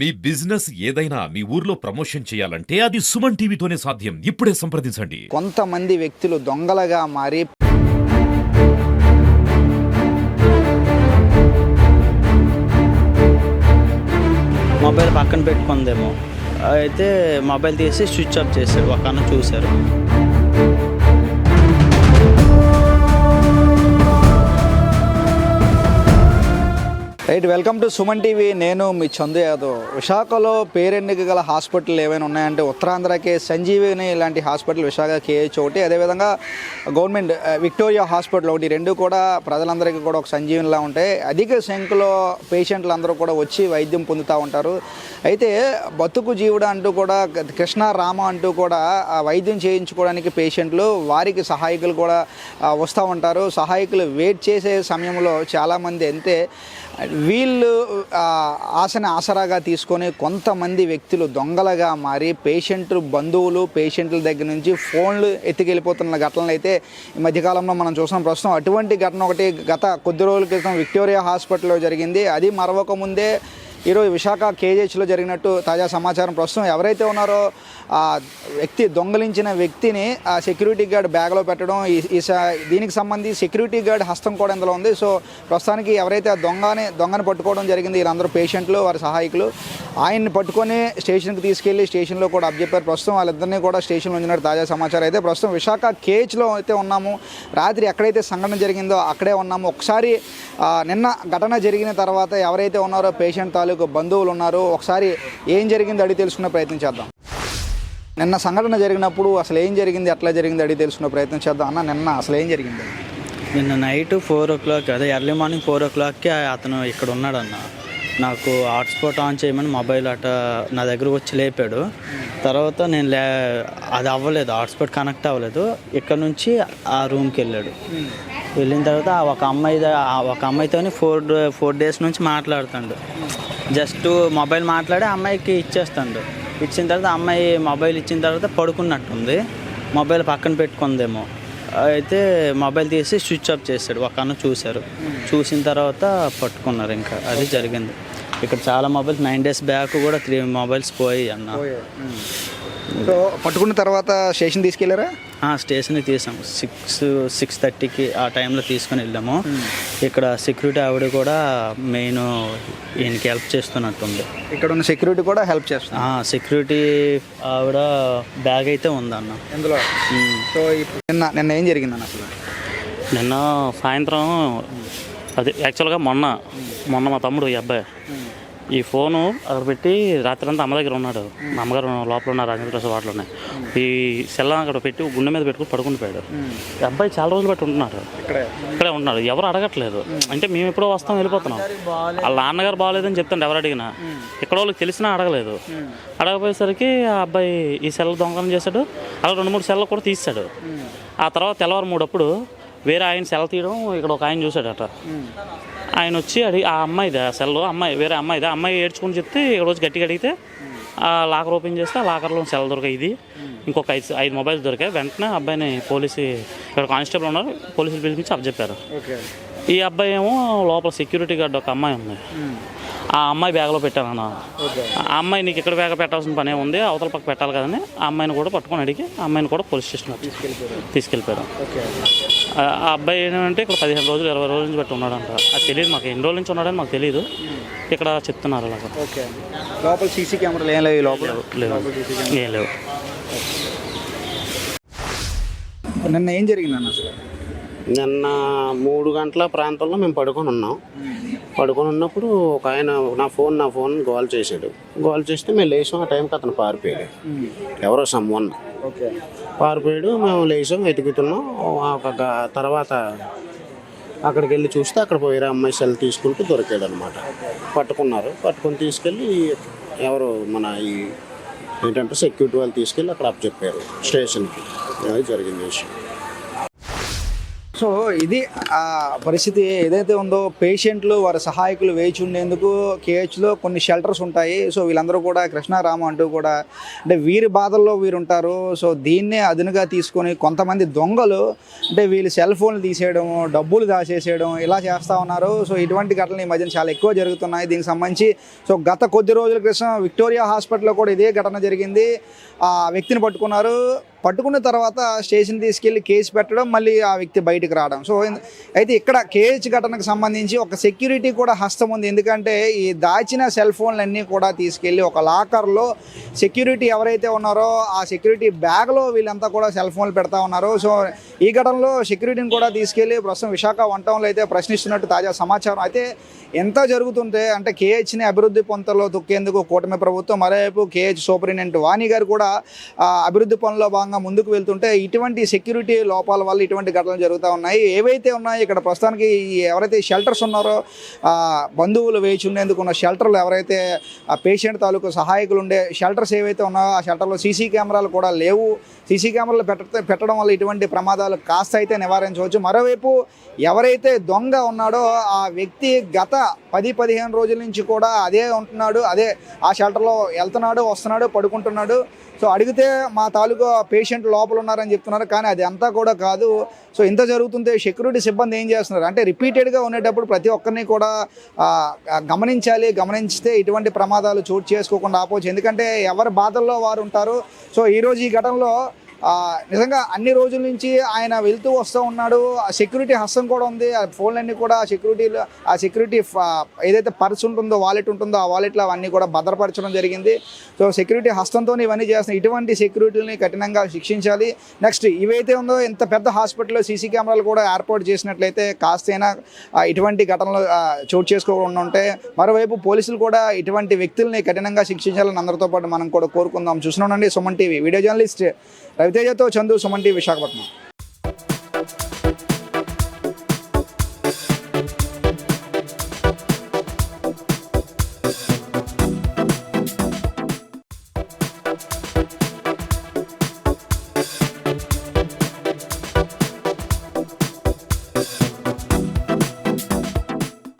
మీ business ఏదైనా మీ ఊర్లో promotion చేయాలంటే అది సుమన్ టీవీతోనే సాధ్యం. ఇప్పుడే సంప్రదించండి. కొంతమంది వ్యక్తులు దొంగలుగా మారి మొబైల్ పక్కన పెట్టుకుందేమో. అయితే మొబైల్ తీసి స్విచ్ ఆఫ్ చేశాడు ఒక అన్న చూశారు. Right welcome to Suman TV నేను మీ చందు యాదవ్. విశాఖలో పేరెన్నిక గల హాస్పిటల్ ఏమైనా ఉన్నాయంటే ఉత్తరాంధ్రకే సంజీవిని ఇలాంటి హాస్పిటల్ విశాఖ కేహెచ్ ఒకటి. అదేవిధంగా గవర్నమెంట్ విక్టోరియా హాస్పిటల్ ఒకటి. రెండు కూడా ప్రజలందరికీ కూడా ఒక సంజీవినిలా ఉంటాయి. అధిక సంఖ్యలో పేషెంట్లు అందరూ కూడా వచ్చి వైద్యం పొందుతూ ఉంటారు. అయితే బతుకు జీవుడు అంటూ కూడా కృష్ణ రామ అంటూ కూడా వైద్యం చేయించుకోవడానికి పేషెంట్లు వారికి సహాయకులు కూడా వస్తూ ఉంటారు. సహాయకులు వెయిట్ చేసే సమయంలో చాలామంది అంతే వీళ్ళు ఆశని ఆసరాగా తీసుకొని కొంతమంది వ్యక్తులు దొంగలుగా మారి పేషెంట్లు బంధువులు పేషెంట్ల దగ్గర నుంచి ఫోన్లు ఎత్తుకెళ్ళిపోతున్న ఘటనలు అయితే ఈ మధ్యకాలంలో మనం చూసాం ప్రస్తుతం అటువంటి ఘటన ఒకటి గత కొద్ది రోజుల క్రితం విక్టోరియా హాస్పిటల్లో జరిగింది. అది మరవక ముందే ఈరోజు విశాఖ కేజీహెచ్లో జరిగినట్టు తాజా సమాచారం ప్రస్తుతం ఎవరైతే ఉన్నారో ఆ వ్యక్తి దొంగలించిన వ్యక్తిని ఆ సెక్యూరిటీ గార్డ్ బ్యాగ్లో పెట్టడం ఈ- స- దీనికి సంబంధించి సెక్యూరిటీ గార్డ్ హస్తం కూడా ఇందులో ఉంది. సో ప్రస్తుతానికి ఎవరైతే ఆ దొంగని దొంగని పట్టుకోవడం జరిగింది వీళ్ళందరూ పేషెంట్లు వారి సహాయకులు. ఆయన్ని పట్టుకొని స్టేషన్కి తీసుకెళ్ళి స్టేషన్లో కూడా అప్పచెప్పారు. ప్రస్తుతం వాళ్ళిద్దరినీ కూడా స్టేషన్లో ఉంచినట్టు తాజా సమాచారం అయితే ప్రస్తుతం విశాఖ కేజ్లో అయితే ఉన్నాము. రాత్రి ఎక్కడైతే సంఘటన జరిగిందో అక్కడే ఉన్నాము. ఒకసారి నిన్న ఘటన జరిగిన తర్వాత ఎవరైతే ఉన్నారో పేషెంట్ తాలూకు బంధువులు ఉన్నారు ఒకసారి ఏం జరిగింది అడిగి తెలుసుకునే ప్రయత్నం చేద్దాం. నిన్న సంఘటన జరిగినప్పుడు అసలు ఏం జరిగింది ఎట్లా జరిగింది అడిగి తెలుసుకునే ప్రయత్నం చేద్దాం. అన్న నిన్న అసలు ఏం జరిగింది? నిన్న నైట్ ఫోర్ ఓ క్లాక్ అదే ఎర్లీ మార్నింగ్ ఫోర్ ఓ క్లాక్కి అతను ఇక్కడ ఉన్నాడన్న. నాకు హాట్స్పాట్ ఆన్ చేయమని మొబైల్ అట నా దగ్గరకు వచ్చి లేపాడు. తర్వాత నేను లే అది అవ్వలేదు హాట్స్పాట్ కనెక్ట్ అవ్వలేదు. ఇక్కడ నుంచి ఆ రూమ్కి వెళ్ళాడు. వెళ్ళిన తర్వాత ఒక అమ్మాయి ఒక అమ్మాయితోని ఫోర్ ఫోర్ డేస్ నుంచి మాట్లాడుతాడు. జస్ట్ మొబైల్ మాట్లాడి అమ్మాయికి ఇచ్చేస్తాడు. ఇచ్చిన తర్వాత అమ్మాయి మొబైల్ ఇచ్చిన తర్వాత పడుకున్నట్టుంది. మొబైల్ పక్కన పెట్టుకుందేమో. అయితే మొబైల్ తీసి స్విచ్ ఆఫ్ చేశాడు. ఒక అన్న చూశారు. చూసిన తర్వాత పట్టుకున్నారు ఇంకా. అది జరిగింది. ఇక్కడ చాలా మొబైల్స్ నైన్ డేస్ బ్యాక్ కూడా త్రీ మొబైల్స్ పోయి అన్న. సో పట్టుకున్న తర్వాత స్టేషన్ తీసుకెళ్ళారా? ఆ, స్టేషన్కి తీసాము. సిక్స్ సిక్స్ థర్టీకి ఆ టైంలో తీసుకొని వెళ్ళాము. ఇక్కడ సెక్యూరిటీ ఆవిడ కూడా మెయిన్ ఈయనకి హెల్ప్ చేస్తున్నట్టుంది. ఇక్కడ ఉన్న సెక్యూరిటీ కూడా హెల్ప్ చేస్తుంది. ఆ, సెక్యూరిటీ ఆవిడ బ్యాగ్ అయితే ఉందన్న. ఇందులో? ఉమ్. సో నిన్న నిన్న ఏం జరిగిందన్న అసలు? నిన్న సాయంత్రం అది యాక్చువల్గా మొన్న మొన్న మా తమ్ముడు ఈ అబ్బాయి ఈ ఫోను అక్కడ పెట్టి రాత్రి అంతా అమ్మ దగ్గర ఉన్నాడు. మా అమ్మగారు లోపల ఉన్నారు రాజేంద్ర ప్రసాద్ వాటిలో ఉన్నాయి. ఈ సెల్ అక్కడ పెట్టి గుండె మీద పెట్టుకుని పడుకుని పోయాడు. అబ్బాయి చాలా రోజులు బట్టి ఉంటున్నారు. ఇక్కడే. ఉంటున్నారు. ఎవరు అడగట్లేదు. అంటే మేము ఎప్పుడో వస్తాం వెళ్ళిపోతున్నాం. వాళ్ళ నాన్నగారు బాగాలేదని చెప్తాండి ఎవరు అడిగినా. ఇక్కడ వాళ్ళకి తెలిసినా అడగలేదు. అడగపోయేసరికి ఆ అబ్బాయి ఈ సెల్ దొంగతనం చేశాడు. అలా రెండు మూడు సెల్ కూడా తీసాడు ఆ తర్వాత తెల్లవారు మూడప్పుడు వేరే ఆయన సెల్ తీయడం ఇక్కడ ఒక ఆయన చూశాడట. ఆయన వచ్చి అడిగి ఆ అమ్మాయిది సెల్ అమ్మాయి వేరే అమ్మాయిది అమ్మాయి ఏడ్చుకుని చెప్తే ఇక్కడ రోజు గట్టిగా అడిగితే ఆ లాకర్ ఓపెన్ చేస్తే ఆ లాకర్లో సెల్ దొరికాయి ఇది. ఇంకొక ఐదు ఐదు మొబైల్స్ దొరికాయి. వెంటనే అబ్బాయిని పోలీసు ఇక్కడ కానిస్టేబుల్ ఉన్నారు పోలీసులు పిలిపించి అప్పచెప్పారు. ఈ అబ్బాయి ఏమో లోపల సెక్యూరిటీ గార్డ్ ఒక అమ్మాయి ఉంది. ఆ అమ్మాయి బ్యాగ్లో పెట్టానన్న ఆ అమ్మాయి నీకు ఇక్కడ బ్యాగ్ పెట్టాల్సిన పనే ఉంది అవతల పక్క పెట్టాలి కదని ఆ అమ్మాయిని కూడా పట్టుకొని అడిగి ఆ అమ్మాయిని కూడా పోలీస్ స్టేషన్ తీసుకెళ్ళిపోయారు. ఆ అబ్బాయి ఏంటంటే ఇక్కడ పదిహేను రోజులు ఇరవై రోజుల నుంచి బట్టి ఉన్నాడంట అది తెలియదు మాకు ఎన్ని రోజుల నుంచి ఉన్నాడని మాకు తెలియదు ఇక్కడ చెప్తున్నారు అలాగా. లోపల సీసీ కెమెరాలు ఏం లేవు లోపల? లేవు ఏం లేవు. నిన్న ఏం జరిగిందన్న అసలు నిన్న మూడు గంటల ప్రాంతంలో మేము పడుకొని ఉన్నాం. పడుకొని ఉన్నప్పుడు ఒక ఆయన నా ఫోన్ నా ఫోన్ గోల్ చేశాడు. గోల్ చేస్తే మేము లేచాం. ఆ టైంకి అతను పారిపోయాడు. ఎవరో సమ్వన్ ఓకే. పారిపోయాడు. మేము లేచాం వెతుకుతున్నాం. ఒక తర్వాత అక్కడికి వెళ్ళి చూస్తే అక్కడ వేరే అమ్మాయి సెల్ తీసుకుంటూ దొరికాడు అనమాట పట్టుకున్నారు. పట్టుకొని తీసుకెళ్ళి ఎవరు మన ఈ ఏంటంటే సెక్యూరిటీ వాళ్ళు తీసుకెళ్ళి అక్కడ అప్ చెప్పారు స్టేషన్కి. అది జరిగింది విషయం. సో ఇది ఆ పరిస్థితి ఏదైతే ఉందో పేషెంట్లు వారి సహాయకులు వేచి ఉండేందుకు కేహెచ్లో కొన్ని షెల్టర్స్ ఉంటాయి. సో వీళ్ళందరూ కూడా కృష్ణారామ అంటూ కూడా అంటే వీరి బాధల్లో వీరు ఉంటారు సో దీన్నే అదునుగా తీసుకొని కొంతమంది దొంగలు అంటే వీళ్ళు సెల్ ఫోన్లు తీసేయడం డబ్బులు దాచేసేయడం ఇలా చేస్తూ ఉన్నారు. సో ఇటువంటి ఘటనలు ఈ మధ్యన చాలా ఎక్కువ జరుగుతున్నాయి. దీనికి సంబంధించి సో గత కొద్ది రోజుల క్రితం విక్టోరియా హాస్పిటల్లో కూడా ఇదే ఘటన జరిగింది. ఆ వ్యక్తిని పట్టుకున్నారు. పట్టుకున్న తర్వాత స్టేషన్ తీసుకెళ్ళి కేసు పెట్టడం మళ్ళీ ఆ వ్యక్తి బయటకు రావడం. సో అయితే ఇక్కడ కేహెచ్ ఘటనకు సంబంధించి ఒక సెక్యూరిటీ కూడా హస్తం ఉంది. ఎందుకంటే ఈ దాచిన సెల్ ఫోన్లన్నీ కూడా తీసుకెళ్ళి ఒక లాకర్లో సెక్యూరిటీ ఎవరైతే ఉన్నారో ఆ సెక్యూరిటీ బ్యాగ్లో వీళ్ళంతా కూడా సెల్ ఫోన్లు పెడతా ఉన్నారు. సో ఈ ఘటనలో సెక్యూరిటీని కూడా తీసుకెళ్ళి ప్రస్తుతం విశాఖ వంటంలో అయితే ప్రశ్నిస్తున్నట్టు తాజా సమాచారం. అయితే ఎంత జరుగుతుంటే అంటే కేహెచ్ని అభివృద్ధి పొంతలో తొక్కేందుకు కూటమి ప్రభుత్వం మరోవైపు కేహెచ్ సూపరింటెండెంట్ వాణి గారు కూడా అభివృద్ధి పనుల్లో భాగంగా ముందుకు వెళ్తుంటే ఇటువంటి సెక్యూరిటీ లోపాల వల్ల ఇటువంటి ఘటనలు జరుగుతూ ఉన్నాయి. ఏవైతే ఉన్నాయో ఇక్కడ ప్రస్తుతానికి ఎవరైతే షెల్టర్స్ ఉన్నారో బంధువులు వేచి ఉండేందుకు ఉన్న షెల్టర్లు ఎవరైతే పేషెంట్ తాలూకు సహాయకులు ఉండే షెల్టర్స్ ఏవైతే ఉన్నాయో ఆ షెల్టర్లో సీసీ కెమెరాలు కూడా లేవు. సీసీ కెమెరాలు పెట్ట పెట్టడం వల్ల ఇటువంటి ప్రమాదాలు కాస్త అయితే నివారించవచ్చు. మరోవైపు ఎవరైతే దొంగ ఉన్నాడో ఆ వ్యక్తి గత పది పదిహేను రోజుల నుంచి కూడా అదే ఉంటున్నాడు. అదే ఆ షెల్టర్లో వెళ్తున్నాడు వస్తున్నాడు పడుకుంటున్నాడు. సో అడిగితే మా తాలూకా పేషెంట్ లోపల ఉన్నారని చెప్తున్నారు కానీ అది అంతా కూడా కాదు. సో ఇంత జరుగుతుంటే సెక్యూరిటీ సిబ్బంది ఏం చేస్తున్నారు? అంటే రిపీటెడ్గా ఉండేటప్పుడు ప్రతి ఒక్కరిని కూడా గమనించాలి గమనించితే ఇటువంటి ప్రమాదాలు చోటు చేసుకోకుండా ఆపవచ్చు ఎందుకంటే ఎవరి బాధల్లో వారు ఉంటారు. సో ఈరోజు ఈ ఘటనలో నిజంగా అన్ని రోజుల నుంచి ఆయన వెళ్తూ వస్తూ ఉన్నాడు. ఆ సెక్యూరిటీ హస్తం కూడా ఉంది. ఆ ఫోన్లన్నీ కూడా సెక్యూరిటీలు సెక్యూరిటీలో ఆ సెక్యూరిటీ ఏదైతే పర్స్ ఉంటుందో వాలెట్ ఉంటుందో ఆ వాలెట్లో అవన్నీ కూడా భద్రపరచడం జరిగింది. సో సెక్యూరిటీ హస్తంతో ఇవన్నీ చేస్తున్నాయి ఇటువంటి సెక్యూరిటీని కఠినంగా శిక్షించాలి. నెక్స్ట్ ఇవైతే ఉందో ఇంత పెద్ద హాస్పిటల్లో సీసీ కెమెరాలు కూడా ఏర్పాటు చేసినట్లయితే కాస్తైనా ఇటువంటి ఘటనలు చోటు చేసుకోకుండా ఉంటే మరోవైపు పోలీసులు కూడా ఇటువంటి వ్యక్తుల్ని కఠినంగా శిక్షించాలని అందరితో పాటు మనం కూడా కోరుకుందాం. చూస్తున్నానండి సుమన్ టీవీ. వీడియో జర్నలిస్ట్ రవితేజతో చందు సుమన్ టీవీ విశాఖపట్నం.